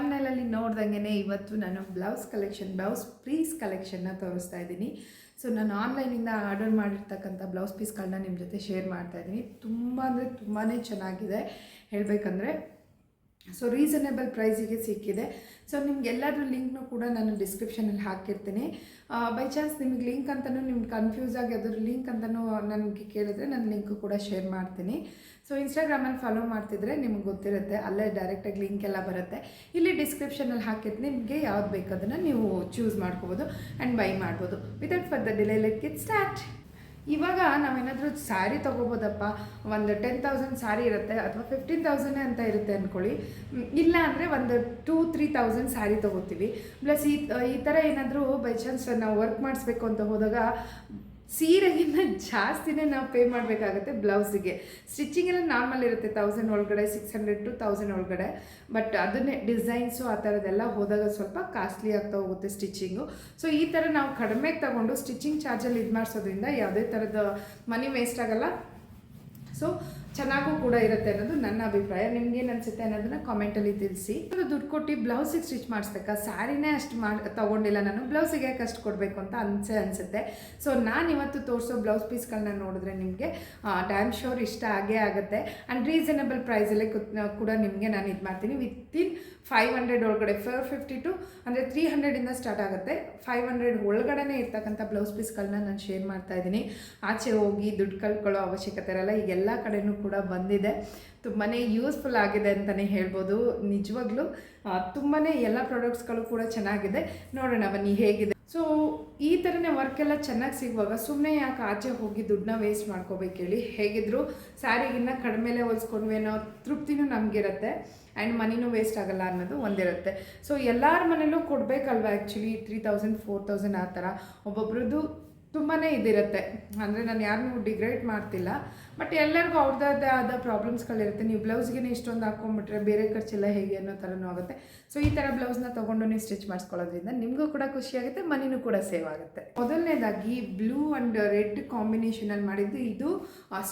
ತಮ್ಮನೇಲಲ್ಲಿ ನೋಡ್ದಂಗೆ ಇವತ್ತು ನಾನು ಬ್ಲೌಸ್ ಕಲೆಕ್ಷನ್ ಬ್ಲೌಸ್ ಪೀಸ್ ಕಲೆಕ್ಷನ್ನ ತೋರಿಸ್ತಾ ಇದ್ದೀನಿ. ಸೊ ನಾನು ಆನ್ಲೈನಿಂದ ಆರ್ಡರ್ ಮಾಡಿರ್ತಕ್ಕಂಥ ಬ್ಲೌಸ್ ಪೀಸ್ಗಳನ್ನ ನಿಮ್ಮ ಜೊತೆ ಶೇರ್ ಮಾಡ್ತಾ ಇದ್ದೀನಿ. ತುಂಬ ಅಂದರೆ ತುಂಬಾ ಚೆನ್ನಾಗಿದೆ. ಹೇಳಬೇಕಂದ್ರೆ ಸೊ ರೀಸನೇಬಲ್ ಪ್ರೈಸಿಗೆ ಸಿಕ್ಕಿದೆ. ಸೊ ನಿಮ್ಗೆ ಎಲ್ಲಾದ್ರೂ ಲಿಂಕ್ನು ಕೂಡ ನಾನು ಡಿಸ್ಕ್ರಿಪ್ಷನಲ್ಲಿ ಹಾಕಿರ್ತೀನಿ. ಬೈ ಚಾನ್ಸ್ ನಿಮ್ಗೆ ಲಿಂಕ್ ಅಂತಲೂ ನಿಮ್ಗೆ ಕನ್ಫ್ಯೂಸ್ ಆಗಿ ಅದ್ರ ಲಿಂಕ್ ಅಂತಲೂ ನನಗೆ ಕೇಳಿದ್ರೆ ನಾನು ಲಿಂಕ್ ಕೂಡ ಶೇರ್ ಮಾಡ್ತೀನಿ. ಸೊ ಇನ್ಸ್ಟಾಗ್ರಾಮಲ್ಲಿ ಫಾಲೋ ಮಾಡ್ತಿದ್ರೆ ನಿಮ್ಗೆ ಗೊತ್ತಿರುತ್ತೆ. ಅಲ್ಲೇ ಡೈರೆಕ್ಟಾಗಿ ಲಿಂಕ್ ಎಲ್ಲ ಬರುತ್ತೆ. ಇಲ್ಲಿ ಡಿಸ್ಕ್ರಿಪ್ಷನಲ್ಲಿ ಹಾಕಿರ್ತೀನಿ. ನಿಮಗೆ ಯಾವ್ದು ಬೇಕು ಅದನ್ನು ನೀವು ಚೂಸ್ ಮಾಡ್ಕೋಬೋದು ಆ್ಯಂಡ್ ಬೈ ಮಾಡ್ಬೋದು. Without further delay let get start ಇವಾಗ ನಾವೇನಾದರೂ ಸ್ಯಾರಿ ತೊಗೋಬೋದಪ್ಪ? ಒಂದು ಟೆನ್ ತೌಸಂಡ್ ಸ್ಯಾರಿ ಇರುತ್ತೆ ಅಥವಾ ಫಿಫ್ಟೀನ್ ತೌಸಂಡೇ ಅಂತ ಇರುತ್ತೆ ಅಂದ್ಕೊಳ್ಳಿ ಇಲ್ಲ ಅಂದರೆ ಒಂದು ಟೂ ತ್ರೀ ತೌಸಂಡ್ ಸ್ಯಾರಿ ತೊಗೋತೀವಿ. ಪ್ಲಸ್ ಈ ಈ ಥರ ಏನಾದರೂ ಬೈ ಚಾನ್ಸ್ ನಾವು ವರ್ಕ್ ಮಾಡಿಸ್ಬೇಕು ಅಂತ ಹೋದಾಗ ಸೀರೆಗಿಂತ ಜಾಸ್ತಿನೇ ನಾವು ಪೇ ಮಾಡಬೇಕಾಗುತ್ತೆ ಬ್ಲೌಸಿಗೆ. ಸ್ಟಿಚಿಂಗ್ ಎಲ್ಲ ನಾರ್ಮಲ್ ಇರುತ್ತೆ ತೌಸಂಡ್ ಒಳಗಡೆ ಸಿಕ್ಸ್ ಹಂಡ್ರೆಡ್ ಟು ತೌಸಂಡ್ ಒಳಗಡೆ. ಬಟ್ ಅದನ್ನೇ ಡಿಸೈನ್ಸು ಆ ಥರದ್ದೆಲ್ಲ ಹೋದಾಗ ಸ್ವಲ್ಪ ಕಾಸ್ಟ್ಲಿ ಆಗ್ತಾ ಹೋಗುತ್ತೆ ಸ್ಟಿಚಿಂಗು ಸೊ ಈ ಥರ ನಾವು ಕಡಿಮೆ ತಗೊಂಡು ಸ್ಟಿಚಿಂಗ್ ಚಾರ್ಜಲ್ಲಿ ಇದು ಮಾಡಿಸೋದ್ರಿಂದ ಯಾವುದೇ ಥರದ ಮನಿ ವೇಸ್ಟ್ ಆಗಲ್ಲ. ಸೊ ಚೆನ್ನಾಗೂ ಕೂಡ ಇರುತ್ತೆ ಅನ್ನೋದು ನನ್ನ ಅಭಿಪ್ರಾಯ. ನಿಮ್ಗೆ ಏನು ಅನ್ಸುತ್ತೆ ಅನ್ನೋದನ್ನ ಕಾಮೆಂಟಲ್ಲಿ ತಿಳಿಸಿ. ದುಡ್ಡು ಕೊಟ್ಟು ಬ್ಲೌಸಿಗೆ ಸ್ಟಿಚ್ ಮಾಡಿಸ್ಬೇಕಾ? ಸ್ಯಾರಿನೇ ಅಷ್ಟು ಮಾಡಿ, ತಗೊಂಡಿಲ್ಲ ನಾನು. ಬ್ಲೌಸಿಗೆ ಯಾಕೆ ಅಷ್ಟು ಕೊಡಬೇಕು ಅಂತ ಅನ್ಸೆ, ಅನಿಸುತ್ತೆ. ಸೊ ನಾನು ಇವತ್ತು ತೋರಿಸೋ ಬ್ಲೌಸ್ ಪೀಸ್ಗಳನ್ನ ನೋಡಿದ್ರೆ ನಿಮಗೆ ಡ್ಯಾಮ್ ಶೋರ್ ಇಷ್ಟ ಆಗೇ ಆಗುತ್ತೆ. ಆ್ಯಂಡ್ ರೀಸನೇಬಲ್ ಪ್ರೈಸಲ್ಲೇ ಕೂಡ ನಿಮಗೆ ನಾನು ಇದು ಮಾಡ್ತೀನಿ. ವಿತಿನ್ ಫೈವ್ ಹಂಡ್ರೆಡ್ ಒಳಗಡೆ ಫೋರ್ ಫಿಫ್ಟಿ ಟು ಅಂದರೆ ತ್ರೀ ಹಂಡ್ರೆಡಿಂದ ಸ್ಟಾರ್ಟ್ ಆಗುತ್ತೆ. ಫೈವ್ ಹಂಡ್ರೆಡ್ ಒಳಗಡೆ ಇರ್ತಕ್ಕಂಥ ಬ್ಲೌಸ್ ಪೀಸ್ಗಳನ್ನ ನಾನು ಶೇರ್ ಮಾಡ್ತಾ ಇದ್ದೀನಿ. ಆಚೆ ಹೋಗಿ ದುಡ್ಡು ಕಳ್ಕೊಳ್ಳೋ ಅವಶ್ಯಕತೆ ಇರಲ್ಲ. ಈಗ ಎಲ್ಲ ಕಡೆನೂ ಕೂಡ ಬಂದಿದೆ. ತುಂಬಾ ಯೂಸ್ಫುಲ್ ಆಗಿದೆ ಅಂತಲೇ ಹೇಳ್ಬೋದು. ನಿಜವಾಗ್ಲೂ ತುಂಬಾ ಎಲ್ಲ ಪ್ರಾಡಕ್ಟ್ಸ್ಗಳು ಕೂಡ ಚೆನ್ನಾಗಿದೆ. ನೋಡೋಣ ಬನ್ನಿ ಹೇಗಿದೆ. ಸೊ ಈ ಥರನೇ ವರ್ಕ್ ಎಲ್ಲ ಚೆನ್ನಾಗಿ ಸಿಗುವಾಗ ಸುಮ್ಮನೆ ಯಾಕೆ ಆಚೆ ಹೋಗಿ ದುಡ್ಡನ್ನ ವೇಸ್ಟ್ ಮಾಡ್ಕೋಬೇಕು ಹೇಳಿ? ಹೇಗಿದ್ರು ಸ್ಯಾರಿಗಿನ್ನ ಕಡಿಮೆಲೆ ಹೊಲ್ಸ್ಕೊಂಡ್ವಿ ಅನ್ನೋ ತೃಪ್ತಿನೂ ನಮಗಿರುತ್ತೆ. ಆ್ಯಂಡ್ ಮನಿನೂ ವೇಸ್ಟ್ ಆಗಲ್ಲ ಅನ್ನೋದು ಒಂದಿರುತ್ತೆ. ಸೊ ಎಲ್ಲರ ಮನೇಲೂ ಕೊಡಬೇಕಲ್ವ actually three thousand four thousand ಆ ಥರ. ಒಬ್ಬೊಬ್ರದ್ದು ತುಂಬಾ ಇದಿರುತ್ತೆ. ಅಂದರೆ ನಾನು ಯಾರನ್ನೂ ಡಿಗ್ರೇಡ್ ಮಾಡ್ತಿಲ್ಲ. ಬಟ್ ಎಲ್ಲರಿಗೂ ಅವ್ರದ್ದೇ ಆದ ಪ್ರಾಬ್ಲಮ್ಸ್ಗಳಿರುತ್ತೆ ನೀವು ಬ್ಲೌಸ್ಗೆ ಇಷ್ಟೊಂದು ಹಾಕೊಂಡ್ಬಿಟ್ರೆ ಬೇರೆ ಖರ್ಚೆಲ್ಲ ಹೇಗೆ ಅನ್ನೋ ಥರನೂ ಆಗುತ್ತೆ. ಸೊ ಈ ಥರ ಬ್ಲೌಸ್ನ ತೊಗೊಂಡು ಸ್ಟಿಚ್ ಮಾಡಿಸ್ಕೊಳ್ಳೋದ್ರಿಂದ ನಿಮಗೂ ಕೂಡ ಖುಷಿಯಾಗುತ್ತೆ ಮನಿನೂ ಕೂಡ ಸೇವ್ ಆಗುತ್ತೆ. ಮೊದಲನೇದಾಗಿ ಬ್ಲೂ ಆ್ಯಂಡ್ ರೆಡ್ ಕಾಂಬಿನೇಷನಲ್ಲಿ ಮಾಡಿದ್ದು ಇದು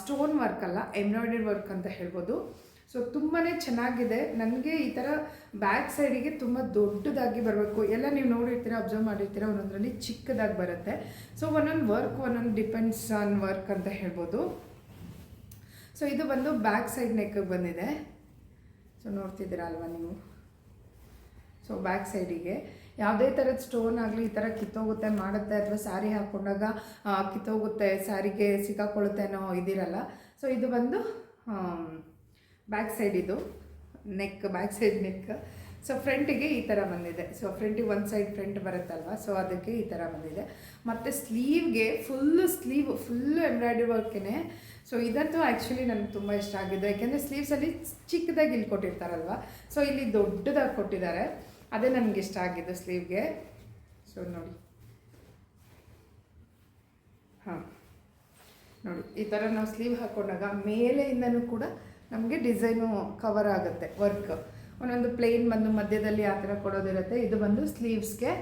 ಸ್ಟೋನ್ ವರ್ಕ್ ಅಲ್ಲ ಎಂಬ್ರಾಯ್ಡರಿ ವರ್ಕ್ ಅಂತ ಹೇಳ್ಬೋದು. ಸೊ ತುಂಬಾ ಚೆನ್ನಾಗಿದೆ. ನನಗೆ ಈ ಥರ ಬ್ಯಾಕ್ ಸೈಡಿಗೆ ತುಂಬ ದೊಡ್ಡದಾಗಿ ಬರಬೇಕು. ಎಲ್ಲ ನೀವು ನೋಡಿರ್ತೀರ ಅಬ್ಸರ್ವ್ ಮಾಡಿರ್ತೀರ, ಒಂದೊಂದರಲ್ಲಿ ಚಿಕ್ಕದಾಗಿ ಬರುತ್ತೆ. ಸೊ ಒಂದೊಂದು ವರ್ಕ್ ಒಂದೊಂದು ಡಿಪೆಂಡ್ಸ್ ಆನ್ ವರ್ಕ್ ಅಂತ ಹೇಳ್ಬೋದು. ಸೊ ಇದು ಬಂದು ಬ್ಯಾಕ್ ಸೈಡ್ ನೆಕ್ಗೆ ಬಂದಿದೆ. ಸೊ ನೋಡ್ತಿದ್ದೀರಾ ಅಲ್ವಾ ನೀವು? ಸೊ ಬ್ಯಾಕ್ ಸೈಡಿಗೆ ಯಾವುದೇ ಥರದ ಸ್ಟೋನ್ ಆಗಲಿ, ಈ ಥರ ಕಿತ್ತೋಗುತ್ತೆ, ಮಾಡುತ್ತೆ, ಅಥವಾ ಸ್ಯಾರಿ ಹಾಕ್ಕೊಂಡಾಗ ಕಿತ್ತೋಗುತ್ತೆ ಸ್ಯಾರಿಗೆ ಸಿಕ್ಕಾಕೊಳ್ಳುತ್ತೆ ಅನ್ನೋ ಇದಿರಲ್ಲ. ಸೊ ಇದು ಬಂದು ಬ್ಯಾಕ್ ಸೈಡ್ ಇದು neck back side neck so ಫ್ರಂಟಿಗೆ ಈ ಥರ ಬಂದಿದೆ. ಸೊ ಫ್ರಂಟಿಗೆ ಒಂದು ಸೈಡ್ ಫ್ರಂಟ್ ಬರುತ್ತಲ್ವ? ಸೊ ಅದಕ್ಕೆ ಈ ಥರ ಬಂದಿದೆ. ಮತ್ತು ಸ್ಲೀವ್ಗೆ ಫುಲ್ಲು ಸ್ಲೀವ್ ಫುಲ್ಲು ಎಂಬ್ರಾಯ್ಡ್ರಿ ವರ್ಕೇ ಸೊ ಇದಂತೂ ಆ್ಯಕ್ಚುಲಿ ನನಗೆ ತುಂಬ ಇಷ್ಟ ಆಗಿದೆ ಯಾಕೆಂದರೆ ಸ್ಲೀವ್ಸಲ್ಲಿ ಚಿಕ್ಕದಾಗಿ ಇಲ್ಲಿ ಕೊಟ್ಟಿರ್ತಾರಲ್ವ? ಸೊ ಇಲ್ಲಿ ದೊಡ್ಡದಾಗಿ ಕೊಟ್ಟಿದ್ದಾರೆ. ಅದೇ ನನಗೆ ಇಷ್ಟ ಆಗಿದ್ದು ಸ್ಲೀವ್ಗೆ ಸೊ ನೋಡಿ. ಹಾಂ. ನೋಡಿ, ಈ ಥರ ನಾವು ಸ್ಲೀವ್ ಹಾಕ್ಕೊಂಡಾಗ ಮೇಲೆಯಿಂದನೂ ಕೂಡ ನಮಗೆ ಡಿಸೈನು ಕವರ್ ಆಗುತ್ತೆ ವರ್ಕ್ ಒಂದೊಂದು ಪ್ಲೇನ್ ಬಂದು ಮಧ್ಯದಲ್ಲಿ ಆ ಥರ ಕೊಡೋದಿರುತ್ತೆ. ಇದು ಬಂದು ಸ್ಲೀವ್ಸ್ಗೆ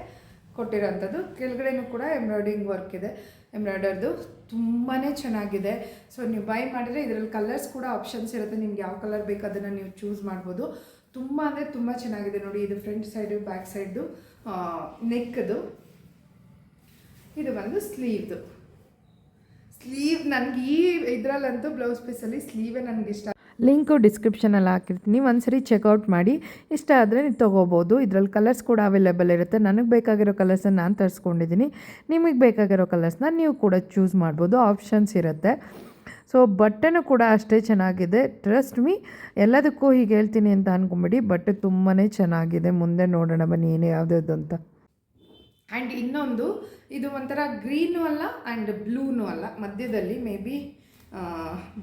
ಕೊಟ್ಟಿರೋಂಥದ್ದು. ಕೆಳಗಡೆನೂ ಕೂಡ ಎಂಬ್ರಾಯ್ಡಿಂಗ್ ವರ್ಕ್ ಇದೆ. ಎಂಬ್ರಾಯ್ಡರ್ದು ತುಂಬಾ ಚೆನ್ನಾಗಿದೆ. ಸೊ ನೀವು ಬೈ ಮಾಡಿದರೆ ಇದರಲ್ಲಿ ಕಲರ್ಸ್ ಕೂಡ ಆಪ್ಷನ್ಸ್ ಇರುತ್ತೆ. ನಿಮ್ಗೆ ಯಾವ ಕಲರ್ ಬೇಕು ಅದನ್ನು ನೀವು ಚೂಸ್ ಮಾಡ್ಬೋದು. ತುಂಬ ಅಂದರೆ ತುಂಬ ಚೆನ್ನಾಗಿದೆ ನೋಡಿ. ಇದು ಫ್ರಂಟ್ ಸೈಡು ಬ್ಯಾಕ್ ಸೈಡು ನೆಕ್ದು ಇದು ಬಂದು ಸ್ಲೀವ್ದು ಸ್ಲೀವ್ ನನಗೆ ಈ ಇದರಲ್ಲಂತೂ ಬ್ಲೌಸ್ ಪೀಸಲ್ಲಿ ಸ್ಲೀವೇ ನನಗೆ ಇಷ್ಟ ಲಿಂಕು ಡಿಸ್ಕ್ರಿಪ್ಷನಲ್ಲಿ ಹಾಕಿರ್ತೀನಿ. ಒಂದ್ಸರಿ ಚೆಕ್ಔಟ್ ಮಾಡಿ. ಇಷ್ಟ ಆದರೆ ನೀವು ತೊಗೋಬೋದು. ಇದರಲ್ಲಿ ಕಲರ್ಸ್ ಕೂಡ ಅವೈಲೇಬಲ್ ಇರುತ್ತೆ. ನನಗೆ ಬೇಕಾಗಿರೋ ಕಲರ್ಸನ್ನು ನಾನು ತರಿಸ್ಕೊಂಡಿದ್ದೀನಿ ನಿಮಗೆ ಬೇಕಾಗಿರೋ ಕಲರ್ಸ್ನ ನೀವು ಕೂಡ ಚೂಸ್ ಮಾಡ್ಬೋದು. ಆಪ್ಷನ್ಸ್ ಇರುತ್ತೆ. ಸೊ ಬಟ್ಟೆನೂ ಕೂಡ ಅಷ್ಟೇ ಚೆನ್ನಾಗಿದೆ. ಟ್ರಸ್ಟ್ ಮೀ ಎಲ್ಲದಕ್ಕೂ ಹೀಗೆ ಹೇಳ್ತೀನಿ ಅಂತ ಅಂದ್ಕೊಂಬಿಡಿ ಬಟ್ಟೆ ತುಂಬಾ ಚೆನ್ನಾಗಿದೆ. ಮುಂದೆ ನೋಡೋಣ ಬನ್ನಿ ಏನು ಯಾವುದ್ಯಾವುದು ಅಂತ. ಆ್ಯಂಡ್ ಇನ್ನೊಂದು, ಇದು ಒಂಥರ ಗ್ರೀನು ಅಲ್ಲ ಆ್ಯಂಡ್ ಬ್ಲೂನು ಅಲ್ಲ. ಮಧ್ಯದಲ್ಲಿ ಮೇ ಬಿ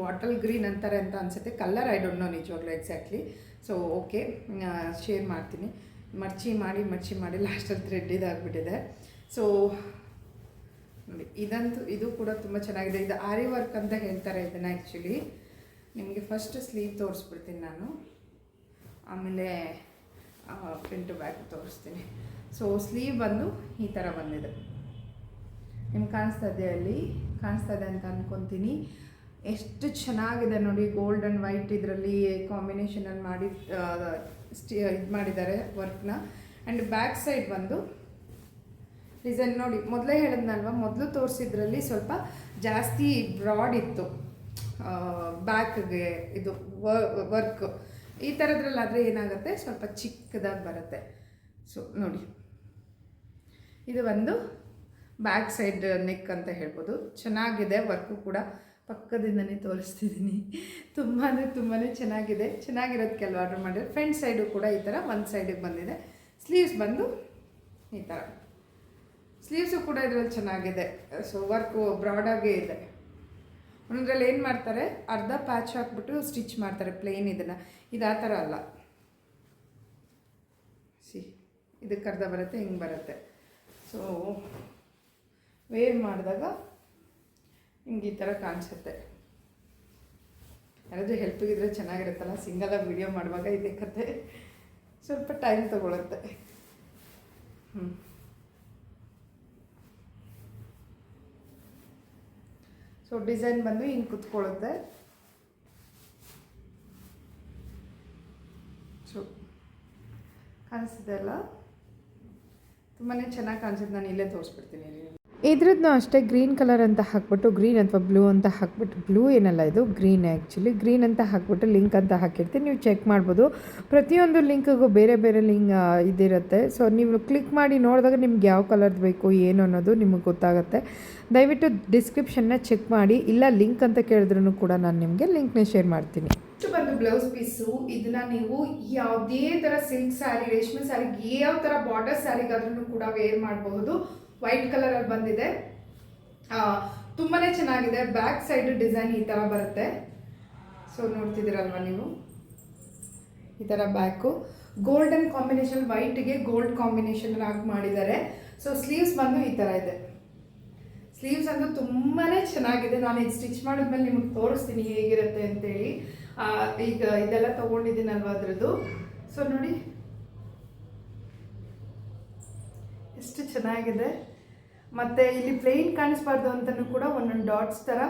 ಬಾಟಲ್ ಗ್ರೀನ್ ಅಂತಾರೆ ಅಂತ ಅನಿಸುತ್ತೆ. ಕಲರ್ ಐ ಡೋಂಟ್ ನೋ ನಿಜವಾಗ್ಲೂ ಎಕ್ಸಾಕ್ಟ್ಲಿ ಸೊ ಓಕೆ ಶೇರ್ ಮಾಡ್ತೀನಿ. ಮರ್ಚಿ ಮಾಡಿ ಮರ್ಚಿ ಮಾಡಿ ಲಾಸ್ಟಲ್ಲಿ ಥ್ರೆಡ್ ಇದಾಗ್ಬಿಟ್ಟಿದೆ. ಸೊ ನೋಡಿ, ಇದಂತೂ, ಇದು ಕೂಡ ತುಂಬ ಚೆನ್ನಾಗಿದೆ. ಇದು ಆರಿ ವರ್ಕ್ ಅಂತ ಹೇಳ್ತಾರೆ ಇದನ್ನು ಆ್ಯಕ್ಚುಲಿ ನಿಮಗೆ ಫಸ್ಟ್ ಸ್ಲೀವ್ ತೋರಿಸ್ಬಿಡ್ತೀನಿ ನಾನು. ಆಮೇಲೆ ಫ್ರಂಟ್ ಬ್ಯಾಕ್ ತೋರಿಸ್ತೀನಿ. ಸೊ ಸ್ಲೀವ್ ಬಂದು ಈ ಥರ ಬಂದಿದೆ. ನಿಮ್ಗೆ ಕಾಣಿಸ್ತಾ ಇದೆ ಅಲ್ಲಿ ಕಾಣಿಸ್ತಾ ಇದೆ ಅಂತ ಅನ್ಕೊತೀನಿ. ಎಷ್ಟು ಚೆನ್ನಾಗಿದೆ ನೋಡಿ ಗೋಲ್ಡ್ ಆ್ಯಂಡ್ ವೈಟ್ ಇದರಲ್ಲಿ ಕಾಂಬಿನೇಷನಲ್ಲಿ ಮಾಡಿ ಸ್ಟಿ, ಇದು ಮಾಡಿದ್ದಾರೆ ವರ್ಕ್ನ ಆ್ಯಂಡ್ ಬ್ಯಾಕ್ ಸೈಡ್ ಬಂದು ಡಿಸೈನ್ ನೋಡಿ, ಮೊದಲೇ ಹೇಳಿದ್ನಲ್ವ, ಮೊದಲು ತೋರಿಸಿದ್ರಲ್ಲಿ ಸ್ವಲ್ಪ ಜಾಸ್ತಿ ಬ್ರಾಡ್ ಇತ್ತು. ಬ್ಯಾಕ್ಗೆ ಇದು ವರ್ಕ್ ಈ ಥರದ್ರಲ್ಲಾದರೆ ಏನಾಗುತ್ತೆ, ಸ್ವಲ್ಪ ಚಿಕ್ಕದಾಗಿ ಬರುತ್ತೆ. ಸೊ ನೋಡಿ. ಇದು ಒಂದು ಬ್ಯಾಕ್ ಸೈಡ್ ನೆಕ್ ಅಂತ ಹೇಳ್ಬೋದು. ಚೆನ್ನಾಗಿದೆ ವರ್ಕು ಕೂಡ. ಪಕ್ಕದಿಂದನೇ ತೋರಿಸ್ತಿದ್ದೀನಿ. ತುಂಬ ತುಂಬಾ ಚೆನ್ನಾಗಿದೆ. ಚೆನ್ನಾಗಿರೋದು ಕೆಲವು ಆರ್ಡ್ರ್ ಮಾಡಿದ್ರೆ ಫ್ರಂಟ್ ಸೈಡು ಕೂಡ ಈ ಥರ ಒಂದು ಸೈಡಿಗೆ ಬಂದಿದೆ. ಸ್ಲೀವ್ಸ್ ಬಂದು ಈ ಥರ ಸ್ಲೀವ್ಸು ಕೂಡ ಇದರಲ್ಲಿ ಚೆನ್ನಾಗಿದೆ. ಸೊ ವರ್ಕು ಬ್ರಾಡಾಗೇ ಇದೆ. ಒಂದರಲ್ಲಿ ಏನು ಮಾಡ್ತಾರೆ, ಅರ್ಧ ಪ್ಯಾಚ್ ಹಾಕ್ಬಿಟ್ಟು ಸ್ಟಿಚ್ ಮಾಡ್ತಾರೆ ಪ್ಲೇನ್ ಇದನ್ನು. ಇದು ಆ ಥರ ಅಲ್ಲ. ಸಿ ಇದಕ್ಕೆ ಅರ್ಧ ಬರುತ್ತೆ, ಹಿಂಗೆ ಬರುತ್ತೆ. ಸೊ ವೇರ್ ಮಾಡಿದಾಗ ಹಿಂಗೆ ಈ ಥರ ಕಾಣಿಸುತ್ತೆ. ಯಾರಾದರೂ ಹೆಲ್ಪಿಗಿದ್ರೆ ಚೆನ್ನಾಗಿರುತ್ತಲ್ಲ? ಸಿಂಗಲಾಗಿ ವಿಡಿಯೋ ಮಾಡುವಾಗ ಇದೇ ಕತೆ. ಸ್ವಲ್ಪ ಟೈಮ್ ತಗೊಳುತ್ತೆ. ಹ್ಞೂ ಸೊ ಡಿಸೈನ್ ಬಂದು ಹಿಂಗೆ ಕುತ್ಕೊಳ್ಳುತ್ತೆ ಸೊ ಕಾಣಿಸ್ತಿದೆ ಅಲ್ಲ? ತುಂಬಾ ಚೆನ್ನಾಗಿ ಕಾಣಿಸುತ್ತೆ. ನಾನು ಇಲ್ಲೇ ತೋರಿಸ್ಬಿಡ್ತೀನಿ. ಇದ್ರದ್ದು ಅಷ್ಟೇ ಗ್ರೀನ್ ಕಲರ್ ಅಂತ ಹಾಕ್ಬಿಟ್ಟು, ಗ್ರೀನ್ ಅಥವಾ ಬ್ಲೂ ಅಂತ ಹಾಕ್ಬಿಟ್ಟು, ಬ್ಲೂ ಏನಲ್ಲ ಇದು, ಗ್ರೀನ್ ಆ್ಯಕ್ಚುಲಿ ಗ್ರೀನ್ ಅಂತ ಹಾಕ್ಬಿಟ್ಟು, ಲಿಂಕ್ ಅಂತ ಹಾಕಿರ್ತೀನಿ ನೀವು ಚೆಕ್ ಮಾಡ್ಬೋದು. ಪ್ರತಿಯೊಂದು ಲಿಂಕ್ಗೂ ಬೇರೆ ಬೇರೆ ಲಿಂಕ್ ಇದಿರುತ್ತೆ. ಸೊ ನೀವು ಕ್ಲಿಕ್ ಮಾಡಿ ನೋಡಿದಾಗ ನಿಮ್ಗೆ ಯಾವ ಕಲರ್ದು ಬೇಕು, ಏನು ಅನ್ನೋದು ನಿಮಗೆ ಗೊತ್ತಾಗುತ್ತೆ. ದಯವಿಟ್ಟು ಡಿಸ್ಕ್ರಿಪ್ಷನ್ನ ಚೆಕ್ ಮಾಡಿ. ಇಲ್ಲ ಲಿಂಕ್ ಅಂತ ಕೇಳಿದ್ರೂ ಕೂಡ ನಾನು ನಿಮಗೆ ಲಿಂಕ್ನ ಶೇರ್ ಮಾಡ್ತೀನಿ. ಬಂದು ಬ್ಲೌಸ್ ಪೀಸು ಇದನ್ನ ನೀವು ಯಾವುದೇ ಥರ ಸಿಲ್ಕ್ ಸ್ಯಾರಿ ರೇಷ್ಮೆ ಸ್ಯಾರಿಗೆ ಯಾವ ಥರ ಬಾರ್ಡರ್ ಸ್ಯಾರಿಗಾದ್ರೂ ಕೂಡ ವೇರ್ ಮಾಡಬಹುದು. ವೈಟ್ ಕಲರಲ್ಲಿ ಬಂದಿದೆ. ಆ, ತುಂಬಾನೇ ಚೆನ್ನಾಗಿದೆ. ಬ್ಯಾಕ್ ಸೈಡ್ ಡಿಸೈನ್ ಈ ಥರ ಬರುತ್ತೆ. ಸೊ ನೋಡ್ತಿದ್ದೀರಲ್ವ ನೀವು? ಈ ಥರ ಬ್ಯಾಕು. ಗೋಲ್ಡನ್ ಕಾಂಬಿನೇಷನ್ ವೈಟ್ಗೆ ಗೋಲ್ಡ್ ಕಾಂಬಿನೇಷನ್ ಆಗಿ ಮಾಡಿದ್ದಾರೆ. ಸೊ ಸ್ಲೀವ್ಸ್ ಬಂದು ಈ ಥರ ಇದೆ. ಸ್ಲೀವ್ಸ್ ಅಂತೂ ತುಂಬಾ ಚೆನ್ನಾಗಿದೆ. ನಾನು ಇದು ಸ್ಟಿಚ್ ಮಾಡಿದ್ಮೇಲೆ ನಿಮಗೆ ತೋರಿಸ್ತೀನಿ ಹೇಗಿರುತ್ತೆ ಅಂತೇಳಿ. ಈಗ ಇದೆಲ್ಲ ತೊಗೊಂಡಿದ್ದೀನಲ್ವ ಅದ್ರದ್ದು? ಸೊ ನೋಡಿ. ಎಷ್ಟು ಚೆನ್ನಾಗಿದೆ. ಮತ್ತು ಇಲ್ಲಿ ಪ್ಲೇನ್ ಕಾಣಿಸ್ಬಾರ್ದು ಅಂತಲೂ ಕೂಡ ಒಂದೊಂದು ಡಾಟ್ಸ್ ಥರ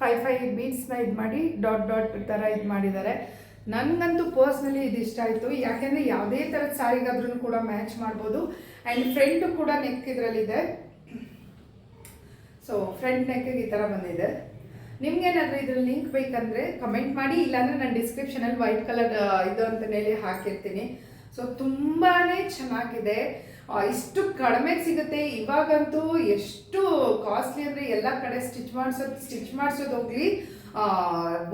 ಫೈವ್ ಫೈವ್ ಬೀಟ್ಸ್ನ ಇದು ಮಾಡಿ ಡಾಟ್ ಡಾಟ್ ಥರ ಇದು ಮಾಡಿದ್ದಾರೆ. ನನಗಂತೂ ಪರ್ಸ್ನಲಿ ಇದು ಇಷ್ಟ ಆಯಿತು. ಯಾಕೆಂದರೆ ಯಾವುದೇ ಥರದ ಸಾರಿಗಾದ್ರೂ ಕೂಡ ಮ್ಯಾಚ್ ಮಾಡ್ಬೋದು. ಆ್ಯಂಡ್ ಫ್ರಂಟ್ ಕೂಡ ನೆಕ್ ಇದರಲ್ಲಿದೆ. ಸೊ ಫ್ರಂಟ್ ನೆಕ್ಕಿಗೆ ಈ ಥರ ಬಂದಿದೆ. ನಿಮ್ಗೇನಾದರೂ ಇದ್ರ ಲಿಂಕ್ ಬೇಕಂದರೆ ಕಮೆಂಟ್ ಮಾಡಿ, ಇಲ್ಲಾಂದರೆ ನಾನು ಡಿಸ್ಕ್ರಿಪ್ಷನಲ್ಲಿ ವೈಟ್ ಕಲರ್ ಇದು ಅಂತ ಹೇಳಿ ಹಾಕಿರ್ತೀನಿ. ಸೊ ತುಂಬಾ ಚೆನ್ನಾಗಿದೆ. ಇಷ್ಟು ಕಡಿಮೆ ಸಿಗುತ್ತೆ. ಇವಾಗಂತೂ ಎಷ್ಟು ಕಾಸ್ಟ್ಲಿ ಅಂದರೆ ಎಲ್ಲ ಕಡೆ ಸ್ಟಿಚ್ ಮಾಡಿಸೋದು ಸ್ಟಿಚ್ ಮಾಡಿಸೋದು ಹೋಗ್ಲಿ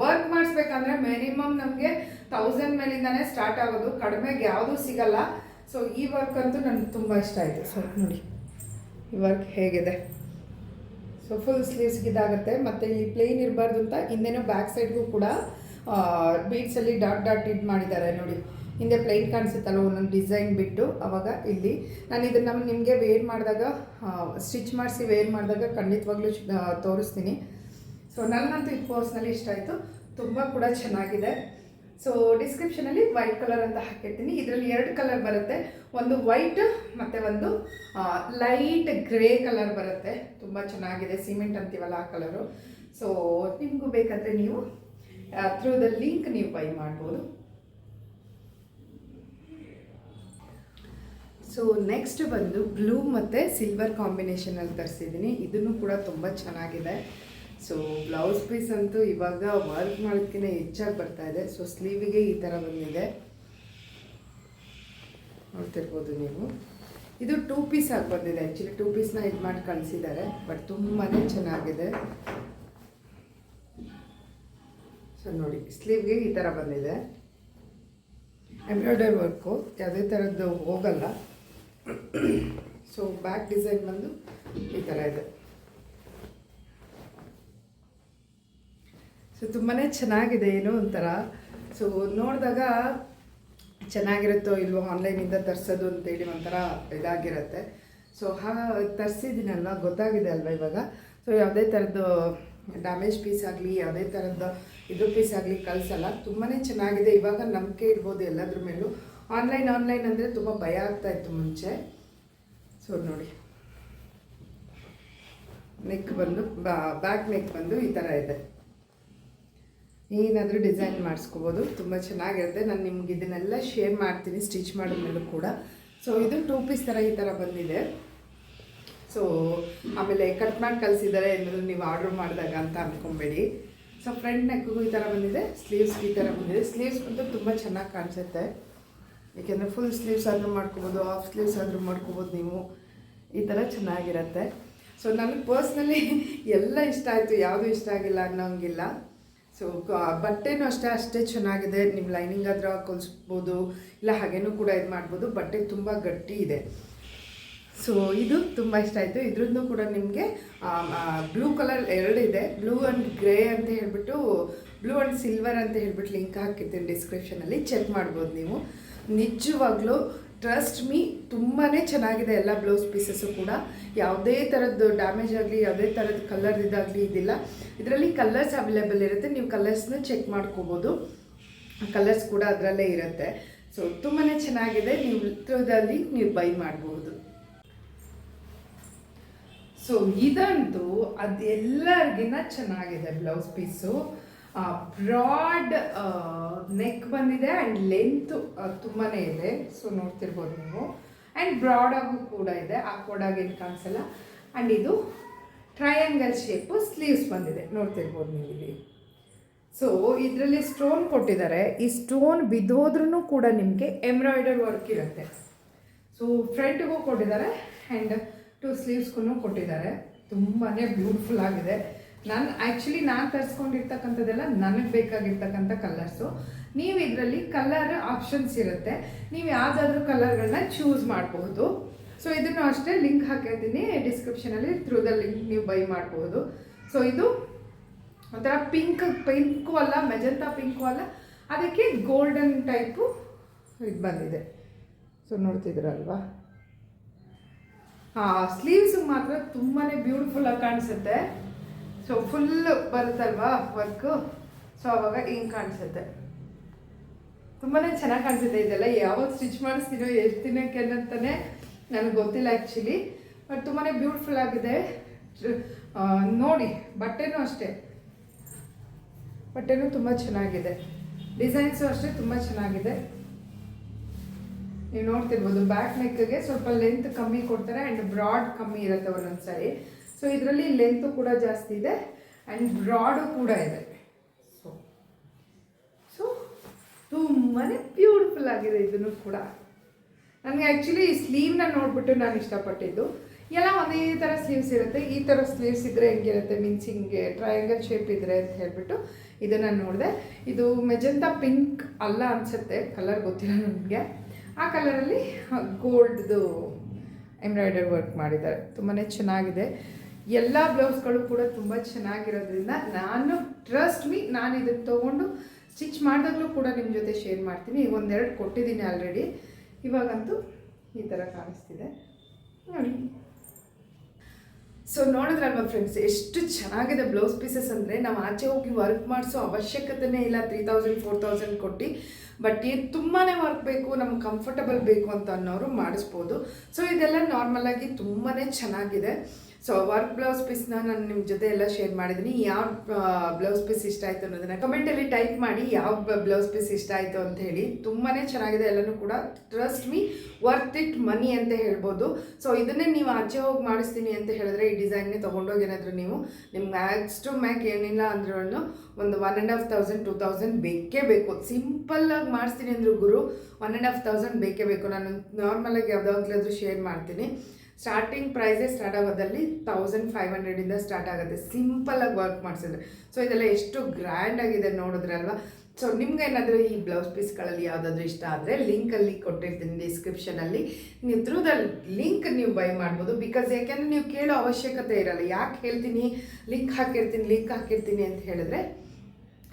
ವರ್ಕ್ ಮಾಡಿಸ್ಬೇಕಂದ್ರೆ ಮಿನಿಮಮ್ ನಮಗೆ ತೌಸಂಡ್ ಮೇಲಿಂದಾನೇ ಸ್ಟಾರ್ಟ್ ಆಗೋದು. ಕಡಿಮೆಗೆ ಯಾವುದೂ ಸಿಗಲ್ಲ. ಸೊ ಈ ವರ್ಕ್ ಅಂತೂ ನನಗೆ ತುಂಬ ಇಷ್ಟ ಆಯಿತು. ಸೊ ನೋಡಿ, ಈ ವರ್ಕ್ ಹೇಗಿದೆ. ಸೊ ಫುಲ್ ಸ್ಲೀವ್ಸ್ಗೆ ಇದಾಗುತ್ತೆ. ಮತ್ತು ಇಲ್ಲಿ ಪ್ಲೇನ್ ಇರಬಾರ್ದು ಅಂತ ಇನ್ನೇನು ಬ್ಯಾಕ್ ಸೈಡ್ಗೂ ಕೂಡ ಬೀಟ್ಸಲ್ಲಿ ಡಾಟ್ ಡಾಟ್ ಇದು ಮಾಡಿದ್ದಾರೆ ನೋಡಿ. ಹಿಂದೆ ಪ್ಲೇನ್ ಕಾಣಿಸುತ್ತಲ್ಲ, ಒಂದೊಂದು ಡಿಸೈನ್ ಬಿಟ್ಟು ಅವಾಗ ಇಲ್ಲಿ. ನಾನು ಇದನ್ನು ನಿಮಗೆ ವೇರ್ ಮಾಡಿದಾಗ ಸ್ಟಿಚ್ ಮಾಡಿಸಿ ವೇರ್ ಮಾಡಿದಾಗ ಖಂಡಿತವಾಗ್ಲೂ ತೋರಿಸ್ತೀನಿ. ಸೊ ನನ್ನಂತೂ ಈ ಕೋರ್ಸ್ನಲ್ಲಿ ಇಷ್ಟ ಆಯಿತು. ತುಂಬ ಕೂಡ ಚೆನ್ನಾಗಿದೆ. ಸೊ ಡಿಸ್ಕ್ರಿಪ್ಷನಲ್ಲಿ ವೈಟ್ ಕಲರ್ ಅಂತ ಹಾಕಿರ್ತೀನಿ. ಇದರಲ್ಲಿ ಎರಡು ಕಲರ್ ಬರುತ್ತೆ. ಒಂದು ವೈಟ್ ಮತ್ತು ಒಂದು ಲೈಟ್ ಗ್ರೇ ಕಲರ್ ಬರುತ್ತೆ. ತುಂಬ ಚೆನ್ನಾಗಿದೆ. ಸಿಮೆಂಟ್ ಅಂತೀವಲ್ಲ ಆ ಕಲರು ಸೊ ನಿಮಗೂ ಬೇಕಾದರೆ ನೀವು ಥ್ರೂ ದ ಲಿಂಕ್ ನೀವು ಬೈ ಮಾಡ್ಬೋದು. ಸೊ ನೆಕ್ಸ್ಟ್ ಬಂದು ಬ್ಲೂ ಮತ್ತು ಸಿಲ್ವರ್ ಕಾಂಬಿನೇಷನಲ್ಲಿ ತರಿಸಿದ್ದೀನಿ ಇದನ್ನು ಕೂಡ ತುಂಬ ಚೆನ್ನಾಗಿದೆ. ಸೊ ಬ್ಲೌಸ್ ಪೀಸ್ ಅಂತೂ ಇವಾಗ ವರ್ಕ್ ಮಾಡೋದಕ್ಕಿಂತ ಹೆಚ್ಚಾಗಿ ಬರ್ತಾ ಇದೆ. ಸೊ ಸ್ಲೀವಿಗೆ ಈ ಥರ ಬಂದಿದೆ. ನೋಡ್ತಿರ್ಬೋದು ನೀವು. ಇದು ಟೂ ಪೀಸ್ ಆಗಿ ಬಂದಿದೆ. ಆ್ಯಕ್ಚುಲಿ ಟೂ ಪೀಸ್ನ ಇದು ಮಾಡಿ ಕಳಿಸಿದ್ದಾರೆ ಬಟ್ ತುಂಬಾ ಚೆನ್ನಾಗಿದೆ. ಸೊ ನೋಡಿ ಸ್ಲೀವ್ಗೆ ಈ ಥರ ಬಂದಿದೆ. ಎಂಬ್ರಾಯ್ಡರಿ ವರ್ಕು ಯಾವುದೇ ಥರದ್ದು ಹೋಗಲ್ಲ. ಸೊ ಬ್ಯಾಕ್ ಡಿಸೈನ್ ಬಂದು ಈ ಥರ ಇದೆ. ಸೊ ತುಂಬಾ ಚೆನ್ನಾಗಿದೆ ಏನೋ ಒಂಥರ. ಸೊ ನೋಡಿದಾಗ ಚೆನ್ನಾಗಿರುತ್ತೋ ಇಲ್ವೋ ಆನ್ಲೈನಿಂದ ತರಿಸೋದು ಅಂತೇಳಿ ಒಂಥರ ಇದಾಗಿರುತ್ತೆ. ಸೊ ಹಾ, ತರಿಸಿದ್ದೀನಲ್ವ? ಗೊತ್ತಾಗಿದೆ ಅಲ್ವಾ ಇವಾಗ? ಸೊ ಯಾವುದೇ ಥರದ್ದು ಡ್ಯಾಮೇಜ್ ಪೀಸ್ ಆಗಲಿ, ಯಾವುದೇ ಥರದ್ದು ಇದು ಪೀಸ್ ಆಗಲಿ ಕಳಿಸಲ್ಲ. ತುಂಬಾ ಚೆನ್ನಾಗಿದೆ. ಇವಾಗ ನಂಬಿಕೆ ಇರ್ಬೋದು ಎಲ್ಲದ್ರ ಮೇಲೂ. ಆನ್ಲೈನ್ ಆನ್ಲೈನ್ ಅಂದರೆ ತುಂಬ ಭಯ ಆಗ್ತಾ ಇತ್ತು ಮುಂಚೆ. ಸೊ ನೋಡಿ. ನೆಕ್ ಬಂದು ಬ್ಯಾಕ್ ನೆಕ್ ಬಂದು ಈ ಥರ ಇದೆ. ಏನಾದರೂ ಡಿಸೈನ್ ಮಾಡಿಸ್ಕೋಬೋದು. ತುಂಬ ಚೆನ್ನಾಗಿರುತ್ತೆ. ನಾನು ನಿಮ್ಗೆ ಇದನ್ನೆಲ್ಲ ಶೇರ್ ಮಾಡ್ತೀನಿ ಸ್ಟಿಚ್ ಮಾಡಿದ್ಮೇಲೂ ಕೂಡ. ಸೊ ಇದು ಟೂ ಪೀಸ್ ಥರ ಈ ಥರ ಬಂದಿದೆ. ಸೊ ಆಮೇಲೆ ಕಟ್ ಮಾಡಿ ಕಲಿಸಿದ್ದಾರೆ ಏನಾದರೂ ನೀವು ಆರ್ಡ್ರ್ ಮಾಡಿದಾಗ ಅಂತ ಅಂದ್ಕೊಬೇಡಿ ಸೊ ಫ್ರಂಟ್ ನೆಕ್ಗೂ ಈ ಥರ ಬಂದಿದೆ. ಸ್ಲೀವ್ಸ್ ಈ ಥರ ಬಂದಿದೆ. ಸ್ಲೀವ್ಸ್ ಅಂತೂ ತುಂಬ ಚೆನ್ನಾಗಿ ಕಾಣಿಸುತ್ತೆ. ಏಕೆಂದರೆ ಫುಲ್ ಸ್ಲೀವ್ಸ್ ಆದರೂ ಮಾಡ್ಕೋಬೋದು ಹಾಫ್ ಸ್ಲೀವ್ಸ್ ಆದರೂ ಮಾಡ್ಕೋಬೋದು ನೀವು. ಈ ಥರ ಚೆನ್ನಾಗಿರತ್ತೆ. ಸೊ ನನಗೆ ಪರ್ಸ್ನಲಿ ಎಲ್ಲ ಇಷ್ಟ ಆಯಿತು. ಯಾವುದು ಇಷ್ಟ ಆಗಿಲ್ಲ ಅನ್ನೋಂಗಿಲ್ಲ. ಸೊ ಬಟ್ಟೆನೂ ಅಷ್ಟೇ ಅಷ್ಟೇ ಚೆನ್ನಾಗಿದೆ. ನಿಮ್ಮ ಲೈನಿಂಗ್ ಆದರೂ ಹಾಕೊಳ್ಸ್ಬೋದು ಇಲ್ಲ, ಹಾಗೇನೂ ಕೂಡ ಇದು ಮಾಡ್ಬೋದು. ಬಟ್ಟೆ ತುಂಬ ಗಟ್ಟಿ ಇದೆ. ಸೊ ಇದು ತುಂಬ ಇಷ್ಟ ಆಯಿತು. ಇದ್ರದ್ದು ಕೂಡ ನಿಮಗೆ ಬ್ಲೂ ಕಲರ್ ಎರಡಿದೆ ಬ್ಲೂ ಆ್ಯಂಡ್ ಗ್ರೇ ಅಂತ ಹೇಳ್ಬಿಟ್ಟು ಬ್ಲೂ ಆ್ಯಂಡ್ ಸಿಲ್ವರ್ ಅಂತ ಹೇಳ್ಬಿಟ್ಟು ಲಿಂಕ್ ಹಾಕಿರ್ತೀನಿ ಡಿಸ್ಕ್ರಿಪ್ಷನಲ್ಲಿ ಚೆಕ್ ಮಾಡ್ಬೋದು ನೀವು. ನಿಜವಾಗ್ಲೂ ಟ್ರಸ್ಟ್ ಮೀ ತುಂಬಾ ಚೆನ್ನಾಗಿದೆ ಎಲ್ಲ ಬ್ಲೌಸ್ ಪೀಸಸ್ಸು ಕೂಡ. ಯಾವುದೇ ಥರದ್ದು ಡ್ಯಾಮೇಜ್ ಆಗಲಿ, ಯಾವುದೇ ಥರದ್ದು ಕಲರ್ ಇದಾಗಲಿ ಇದಿಲ್ಲ. ಇದರಲ್ಲಿ ಕಲರ್ಸ್ ಅವೈಲೇಬಲ್ ಇರುತ್ತೆ. ನೀವು ಕಲರ್ಸ್ನ ಚೆಕ್ ಮಾಡ್ಕೋಬೋದು. ಕಲರ್ಸ್ ಕೂಡ ಅದರಲ್ಲೇ ಇರುತ್ತೆ. ಸೊ ತುಂಬಾ ಚೆನ್ನಾಗಿದೆ. ನೀವು ಥ್ರೂದಲ್ಲಿ ನೀವು ಬೈ ಮಾಡ್ಬೋದು. ಸೊ ಇದಂತೂ ಅದೆಲ್ಲರಿಗಿನ್ನ ಚೆನ್ನಾಗಿದೆ ಬ್ಲೌಸ್ ಪೀಸು ಬ್ರಾಡ್ ನೆಕ್ ಬಂದಿದೆ ಆ್ಯಂಡ್ ಲೆಂತ್ ತುಂಬಾ ಇದೆ. ಸೊ ನೋಡ್ತಿರ್ಬೋದು ನೀವು. ಆ್ಯಂಡ್ ಬ್ರಾಡಾಗೂ ಕೂಡ ಇದೆ. ಆ ಏನು ಕಾಣಿಸಲ್ಲ. ಆ್ಯಂಡ್ ಇದು ಟ್ರಯಾಂಗಲ್ ಶೇಪು ಸ್ಲೀವ್ಸ್ ಬಂದಿದೆ. ನೋಡ್ತಿರ್ಬೋದು ನೀವು ಸೊ ಇದರಲ್ಲಿ ಸ್ಟೋನ್ ಕೊಟ್ಟಿದ್ದಾರೆ. ಈ ಸ್ಟೋನ್ ಬಿದ್ದೋದ್ರೂ ಕೂಡ ನಿಮಗೆ ಎಂಬ್ರಾಯ್ಡರ್ ವರ್ಕ್ ಇರುತ್ತೆ. ಸೊ ಫ್ರಂಟ್ಗೂ ಕೊಟ್ಟಿದ್ದಾರೆ ಆ್ಯಂಡ್ ಟು ಸ್ಲೀವ್ಸ್ಗೂ ಕೊಟ್ಟಿದ್ದಾರೆ. ತುಂಬಾ ಬ್ಯೂಟಿಫುಲ್ ಆಗಿದೆ. ನಾನು ಆ್ಯಕ್ಚುಲಿ ನಾನು ತರಿಸ್ಕೊಂಡಿರ್ತಕ್ಕಂಥದ್ದೆಲ್ಲ ನನಗೆ ಬೇಕಾಗಿರ್ತಕ್ಕಂಥ ಕಲರ್ಸು ನೀವು ಇದರಲ್ಲಿ ಕಲರ್ ಆಪ್ಷನ್ಸ್ ಇರುತ್ತೆ. ನೀವು ಯಾವುದಾದ್ರೂ ಕಲರ್ಗಳನ್ನ ಚೂಸ್ ಮಾಡಬಹುದು ಸೊ ಇದನ್ನು ಅಷ್ಟೇ ಲಿಂಕ್ ಹಾಕಿರ್ತೀನಿ ಡಿಸ್ಕ್ರಿಪ್ಷನಲ್ಲಿ ಥ್ರೂ ದ ಲಿಂಕ್ ನೀವು ಬೈ ಮಾಡಬಹುದು ಸೊ ಇದು ಒಂಥರ ಪಿಂಕ್ ಪಿಂಕು ಅಲ್ಲ ಮೆಜಂತಾ ಪಿಂಕು ಅಲ್ಲ. ಅದಕ್ಕೆ ಗೋಲ್ಡನ್ ಟೈಪು ಇದು ಬಂದಿದೆ. ಸೊ ನೋಡ್ತಿದ್ರಲ್ವಾ ಹಾಂ ಸ್ಲೀವ್ಸ್ ಮಾತ್ರ ತುಂಬಾ ಬ್ಯೂಟಿಫುಲ್ಲಾಗಿ ಕಾಣಿಸುತ್ತೆ. ಸೊ ಫುಲ್ ಬರುತ್ತಲ್ವಾ ವರ್ಕು ಸೊ ಅವಾಗ ಹಿಂಗೆ ಕಾಣಿಸುತ್ತೆ? ತುಂಬಾ ಚೆನ್ನಾಗಿ ಕಾಣಿಸುತ್ತೆ ಇದೆಲ್ಲ. ಯಾವಾಗ ಸ್ಟಿಚ್ ಮಾಡಿಸ್ತೀನೋ ಎಷ್ಟು ದಿನಕ್ಕೆ ಅಂತಾನೆ ನನಗೆ ಗೊತ್ತಿಲ್ಲ ಆ್ಯಕ್ಚುಲಿ ಬಟ್ ತುಂಬಾ ಬ್ಯೂಟಿಫುಲ್ ಆಗಿದೆ. ನೋಡಿ, ಬಟ್ಟೆನೂ ಅಷ್ಟೇ. ಬಟ್ಟೆನೂ ತುಂಬ ಚೆನ್ನಾಗಿದೆ. ಡಿಸೈನ್ಸು ಅಷ್ಟೇ ತುಂಬ ಚೆನ್ನಾಗಿದೆ. ನೀವು ನೋಡ್ತಿರ್ಬೋದು ಬ್ಯಾಕ್ ನೆಕ್ಗೆ ಸ್ವಲ್ಪ ಲೆಂತ್ ಕಮ್ಮಿ ಕೊಡ್ತಾರೆ ಆ್ಯಂಡ್ ಬ್ರಾಡ್ ಕಮ್ಮಿ ಇರುತ್ತೆ ಒಂದೊಂದು ಸಾರಿ ಸೊ ಇದರಲ್ಲಿ ಲೆಂತು ಕೂಡ ಜಾಸ್ತಿ ಇದೆ ಆ್ಯಂಡ್ ಬ್ರಾಡು ಕೂಡ ಇದೆ. ಸೊ ಸೊ ತುಂಬಾ ಬ್ಯೂಟಿಫುಲ್ ಆಗಿದೆ ಇದನ್ನು ಕೂಡ. ನನಗೆ ಆ್ಯಕ್ಚುಲಿ ಈ ಸ್ಲೀವ್ನ ನೋಡ್ಬಿಟ್ಟು ನಾನು ಇಷ್ಟಪಟ್ಟಿದ್ದು. ಎಲ್ಲ ಒಂದೇ ಥರ ಸ್ಲೀವ್ಸ್ ಇರುತ್ತೆ. ಈ ಥರ ಸ್ಲೀವ್ಸ್ ಇದ್ದರೆ ಹೆಂಗಿರುತ್ತೆ? ಮೀನ್ಸ್ ಹಿಂಗೆ ಟ್ರಯಾಂಗಲ್ ಶೇಪ್ ಇದ್ರೆ ಅಂತ ಹೇಳ್ಬಿಟ್ಟು ಇದನ್ನು ನೋಡಿದೆ. ಇದು ಮೆಜಂತ ಪಿಂಕ್ ಅಲ್ಲ ಅನಿಸುತ್ತೆ. ಕಲರ್ ಗೊತ್ತಿಲ್ಲ ನನಗೆ. ಆ ಕಲರಲ್ಲಿ ಗೋಲ್ಡ್ದು ಎಂಬ್ರಾಯ್ಡರಿ ವರ್ಕ್ ಮಾಡಿದ್ದಾರೆ. ತುಂಬಾ ಚೆನ್ನಾಗಿದೆ. ಎಲ್ಲ ಬ್ಲೌಸ್ಗಳು ಕೂಡ ತುಂಬ ಚೆನ್ನಾಗಿರೋದ್ರಿಂದ ನಾನು ಟ್ರಸ್ಟ್ ಮೀ ನಾನು ಇದನ್ನು ತೊಗೊಂಡು ಸ್ಟಿಚ್ ಮಾಡಿದಾಗಲೂ ಕೂಡ ನಿಮ್ಮ ಜೊತೆ ಶೇರ್ ಮಾಡ್ತೀನಿ. ಒಂದೆರಡು ಕೊಟ್ಟಿದ್ದೀನಿ ಆಲ್ರೆಡಿ ಇವಾಗಂತೂ ಈ ಥರ ಕಾಣಿಸ್ತಿದೆ. ನೋಡಿ. ಸೊ ನೋಡಿದ್ರಲ್ವ ಫ್ರೆಂಡ್ಸ್ ಎಷ್ಟು ಚೆನ್ನಾಗಿದೆ ಬ್ಲೌಸ್ ಪೀಸಸ್ ಅಂದರೆ ನಾವು ಆಚೆ ಹೋಗಿ ವರ್ಕ್ ಮಾಡಿಸೋ ಅವಶ್ಯಕತೆನೇ ಇಲ್ಲ. ತ್ರೀ ತೌಸಂಡ್ ಫೋರ್ ತೌಸಂಡ್ ಕೊಟ್ಟು. ಬಟ್ ತುಂಬಾ ವರ್ಕ್ ಬೇಕು, ನಮ್ಗೆ ಕಂಫರ್ಟಬಲ್ ಬೇಕು ಅಂತ ಅನ್ನೋರು ಮಾಡಿಸ್ಬೋದು. ಸೊ ಇದೆಲ್ಲ ನಾರ್ಮಲಾಗಿ ತುಂಬಾ ಚೆನ್ನಾಗಿದೆ. ಸೊ ವರ್ಕ್ ಬ್ಲೌಸ್ ಪೀಸ್ನ ನಾನು ನಿಮ್ಮ ಜೊತೆ ಎಲ್ಲ ಶೇರ್ ಮಾಡಿದ್ದೀನಿ ಯಾವ ಬ್ಲೌಸ್ ಪೀಸ್ ಇಷ್ಟ ಆಯಿತು ಅನ್ನೋದನ್ನ ಕಮೆಂಟಲ್ಲಿ ಟೈಪ್ ಮಾಡಿ ಯಾವ ಬ್ಲೌಸ್ ಪೀಸ್ ಇಷ್ಟ ಆಯಿತು ಅಂತ ಹೇಳಿ. ತುಂಬಾ ಚೆನ್ನಾಗಿದೆ ಎಲ್ಲನೂ ಕೂಡ. Trust me worth it money ಅಂತ ಹೇಳ್ಬೋದು. ಸೊ ಇದನ್ನೇ ನೀವು ಆಚೆ ಹೋಗಿ ಮಾಡಿಸ್ತೀನಿ ಅಂತ ಹೇಳಿದ್ರೆ ಈ ಡಿಸೈನ್ನೇ ತೊಗೊಂಡೋಗಿ ಏನಾದರೂ ನೀವು ನಿಮ್ಗೆ ಮ್ಯಾಕ್ಸ್ ಟು ಮ್ಯಾಕ್ ಏನಿಲ್ಲ ಅಂದ್ರೂ ಒಂದು one and half thousand two thousand ಬೇಕೇ ಬೇಕು. ಸಿಂಪಲ್ಲಾಗಿ ಮಾಡಿಸ್ತೀನಿ ಅಂದರೂ ಗುರು ಒನ್ ಆ್ಯಂಡ್ ಹಾಫ್ ತೌಸಂಡ್ ಬೇಕೇ ಬೇಕು. ನಾನು ನಾರ್ಮಲಾಗಿ ಯಾವುದಾಗ್ಲಾದ್ರೂ ಶೇರ್ ಮಾಡ್ತೀನಿ. ಸ್ಟಾರ್ಟಿಂಗ್ ಪ್ರೈಸೇ ಸ್ಟಾರ್ಟ್ ಆಗೋದಲ್ಲಿ ತೌಸಂಡ್ ಫೈವ್ ಹಂಡ್ರೆಡಿಂದ ಸ್ಟಾರ್ಟ್ ಆಗುತ್ತೆ. ಸಿಂಪಲಾಗಿ ವರ್ಕ್ ಮಾಡಿಸಿದ್ರೆ. ಸೊ ಇದೆಲ್ಲ ಎಷ್ಟು ಗ್ರ್ಯಾಂಡ್ ಆಗಿದೆ ನೋಡಿದ್ರಲ್ವಾ ಸೊ ನಿಮ್ಗೇನಾದರೂ ಈ ಬ್ಲೌಸ್ ಪೀಸ್ಗಳಲ್ಲಿ ಯಾವುದಾದ್ರೂ ಇಷ್ಟ ಆದರೆ ಲಿಂಕಲ್ಲಿ ಕೊಟ್ಟಿರ್ತೀನಿ ಡಿಸ್ಕ್ರಿಪ್ಷನಲ್ಲಿ ನೀವು ಥ್ರೂ ದ ಲಿಂಕ್ ನೀವು ಬೈ ಮಾಡ್ಬೋದು. ಬಿಕಾಸ್ ಯಾಕೆಂದರೆ ನೀವು ಕೇಳೋ ಅವಶ್ಯಕತೆ ಇರಲ್ಲ. ಯಾಕೆ ಹೇಳ್ತೀನಿ? ಲಿಂಕ್ ಹಾಕಿರ್ತೀನಿ ಲಿಂಕ್ ಹಾಕಿರ್ತೀನಿ ಅಂತ ಹೇಳಿದ್ರೆ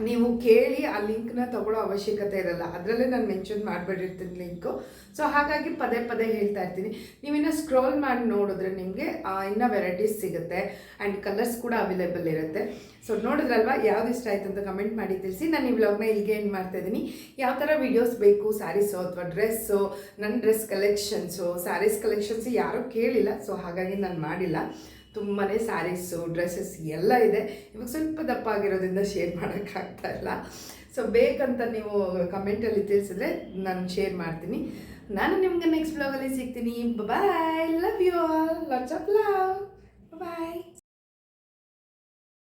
ನೀವು ಕೇಳಿ ಆ ಲಿಂಕ್ನ ತಗೊಳ್ಳೋ ಅವಶ್ಯಕತೆ ಇರಲ್ಲ. ಅದರಲ್ಲೇ ನಾನು ಮೆನ್ಷನ್ ಮಾಡಿಬಿಟ್ಟಿರ್ತೀನಿ ಲಿಂಕು ಸೊ ಹಾಗಾಗಿ ಪದೇ ಪದೇ ಹೇಳ್ತಾ ಇರ್ತೀನಿ. ನೀವಿನ್ನು ಸ್ಕ್ರೋಲ್ ಮಾಡಿ ನೋಡಿದ್ರೆ ನಿಮಗೆ ಇನ್ನೂ ವೆರೈಟೀಸ್ ಸಿಗುತ್ತೆ ಆ್ಯಂಡ್ ಕಲರ್ಸ್ ಕೂಡ ಅವೈಲೇಬಲ್ ಇರುತ್ತೆ. ಸೊ ನೋಡಿದ್ರಲ್ವಾ? ಯಾವ್ದು ಇಷ್ಟ ಆಯ್ತು ಅಂತ ಕಮೆಂಟ್ ಮಾಡಿ ತಿಳಿಸಿ. ನಾನು ಈ ವ್ಲಾಗ್ನ ಇಲ್ಲಿಗೆ ಏನು ಮಾಡ್ತಾ ಇದ್ದೀನಿ. ಯಾವ ಥರ ವೀಡಿಯೋಸ್ ಬೇಕು? ಸ್ಯಾರೀಸು ಅಥವಾ ಡ್ರೆಸ್ಸು ನನ್ನ ಡ್ರೆಸ್ ಕಲೆಕ್ಷನ್ಸು ಸ್ಯಾರೀಸ್ ಕಲೆಕ್ಷನ್ಸು ಯಾರೂ ಕೇಳಿಲ್ಲ ಸೊ ಹಾಗಾಗಿ ನಾನು ಮಾಡಿಲ್ಲ. ತುಂಬಾ ಸ್ಯಾರೀಸು ಡ್ರೆಸ್ಸಸ್ ಎಲ್ಲ ಇದೆ. ಇವಾಗ ಸ್ವಲ್ಪ ದಪ್ಪ ಆಗಿರೋದ್ರಿಂದ ಶೇರ್ ಮಾಡೋಕ್ಕಾಗ್ತಾ ಇಲ್ಲ. ಸೊ ಬೇಕಂತ ನೀವು ಕಮೆಂಟಲ್ಲಿ ತಿಳಿಸಿದ್ರೆ ನಾನು ಶೇರ್ ಮಾಡ್ತೀನಿ. ನಾನು ನಿಮ್ಗೆ ನೆಕ್ಸ್ಟ್ ಬ್ಲಾಗಲ್ಲಿ ಸಿಗ್ತೀನಿ. Bye love you all lots of love bye